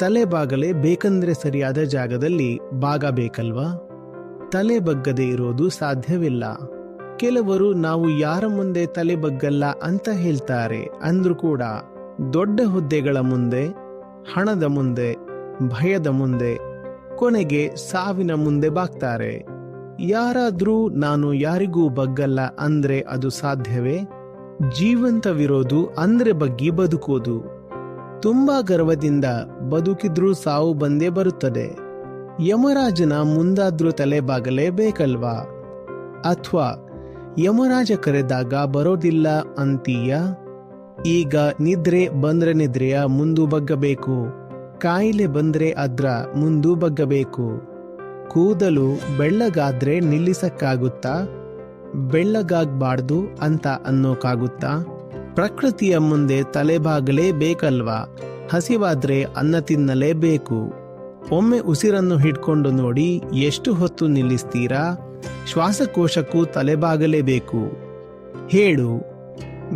ತಲೆ ಬಾಗಲೇ ಬೇಕಂದ್ರೆ ಸರಿಯಾದ ಜಾಗದಲ್ಲಿ ಭಾಗ ಬೇಕಲ್ವಾ? ತಲೆ ಬಗ್ಗದೆ ಇರೋದು ಸಾಧ್ಯವಿಲ್ಲ. ಕೆಲವರು ನಾವು ಯಾರ ಮುಂದೆ ತಲೆ ಬಗ್ಗಲ್ಲ ಅಂತ ಹೇಳ್ತಾರೆ ಅಂದ್ರೂ ಕೂಡ ದೊಡ್ಡ ಹುದ್ದೆಗಳ ಮುಂದೆ, ಹಣದ ಮುಂದೆ, ಭಯದ ಮುಂದೆ, ಕೊನೆಗೆ ಸಾವಿನ ಮುಂದೆ ಬಾಗ್ತಾರೆ. ಯಾರಾದ್ರೂ ನಾನು ಯಾರಿಗೂ ಬಗ್ಗಲ್ಲ ಅಂದ್ರೆ ಅದು ಸಾಧ್ಯವೇ? ಜೀವಂತವಿರೋದು ಅಂದ್ರೆ ಬಗ್ಗಿ ಬದುಕೋದು. ತುಂಬಾ ಗರ್ವದಿಂದ ಬದುಕಿದ್ರೂ ಸಾವು ಬಂದೇ ಬರುತ್ತದೆ. ಯಮರಾಜನ ಮುಂದಾದ್ರೂ ತಲೆ ಬಾಗಲೇಬೇಕಲ್ವಾ? ಅಥವಾ ಯಮರಾಜ ಕರೆದಾಗ ಬರೋದಿಲ್ಲ ಅಂತೀಯ? ಈಗ ನಿದ್ರೆ ಬಂದ್ರೆ ನಿದ್ರೆಯ ಮುಂದು ಬಗ್ಗಬೇಕು. ಕಾಯಿಲೆ ಬಂದ್ರೆ ಅದ್ರ ಮುಂದು ಬಗ್ಗಬೇಕು. ಕೂದಲು ಬೆಳ್ಳಗಾದ್ರೆ ನಿಲ್ಲಿಸಕ್ಕಾಗುತ್ತಾ? ಬೆಳ್ಳಗಾಗ್ಬಾರ್ದು ಅಂತ ಅನ್ನೋಕ್ಕಾಗುತ್ತಾ ಪ್ರಕೃತಿಯ ಮುಂದೆ ತಲೆಬಾಗಲೇ ಬೇಕಲ್ವಾ? ಹಸಿವಾದ್ರೆ ಅನ್ನ ತಿನ್ನಲೇಬೇಕು. ಒಮ್ಮೆ ಉಸಿರನ್ನು ಹಿಡ್ಕೊಂಡು ನೋಡಿ ಎಷ್ಟು ಹೊತ್ತು ನಿಲ್ಲಿಸ್ತೀರಾ? ಶ್ವಾಸಕೋಶಕ್ಕೂ ತಲೆಬಾಗಲೇಬೇಕು. ಹೇಳು.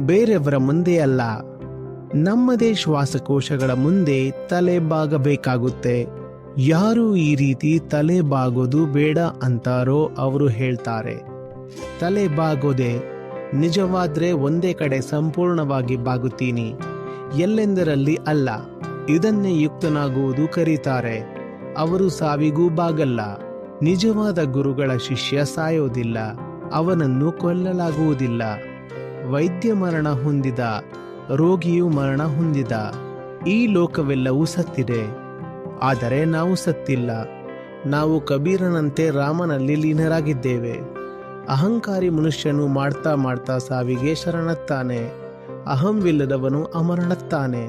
ಬೇರೆಯವರ ಮುಂದೆ ಅಲ್ಲ. ನಮ್ಮದೇ ಶ್ವಾಸಕೋಶಗಳ ಮುಂದೆ ತಲೆ ಬಾಗಬೇಕಾಗುತ್ತೆ ಯಾರು ಈ ರೀತಿ ತಲೆ ಬಾಗೋದು ಬೇಡ ಅಂತಾರೋ ಅವರು ಹೇಳ್ತಾರೆ. ತಲೆ ಬಾಗೋದೆ ನಿಜವಾದ್ರೆ ಒಂದೇ ಕಡೆ ಸಂಪೂರ್ಣವಾಗಿ ಬಾಗುತ್ತೀನಿ. ಎಲ್ಲೆಂದರಲ್ಲಿ ಅಲ್ಲ, ಇದನ್ನೇ ಯುಕ್ತನಾಗುವುದು ಕರೀತಾರೆ. ಅವರು ಸಾವಿಗೂ ಬಾಗಲ್ಲ, ನಿಜವಾದ ಗುರುಗಳ ಶಿಷ್ಯ ಸಾಯೋದಿಲ್ಲ, ಅವನನ್ನು ಕೊಲ್ಲಲಾಗುವುದಿಲ್ಲ. ವೈದ್ಯ ಮರಣ ಹೊಂದಿದ, ರೋಗಿಯು ಮರಣ ಹೊಂದಿದ, ಈ ಲೋಕವೆಲ್ಲವೂ ಸತ್ತಿದೆ. ಆದರೆ ನಾವು ಸತ್ತಿಲ್ಲ, ನಾವು ಕಬೀರನಂತೆ ರಾಮನಲ್ಲಿ ಲೀನರಾಗಿದ್ದೇವೆ. ಅಹಂಕಾರಿ ಮನುಷ್ಯನು ಮಾಡ್ತಾ ಮಾಡ್ತಾ ಸಾವಿಗೆ ಶರಣತ್ತಾನೆ ಅಹಂವಿಲ್ಲದವನು ಅಮರಣತ್ತಾನೆ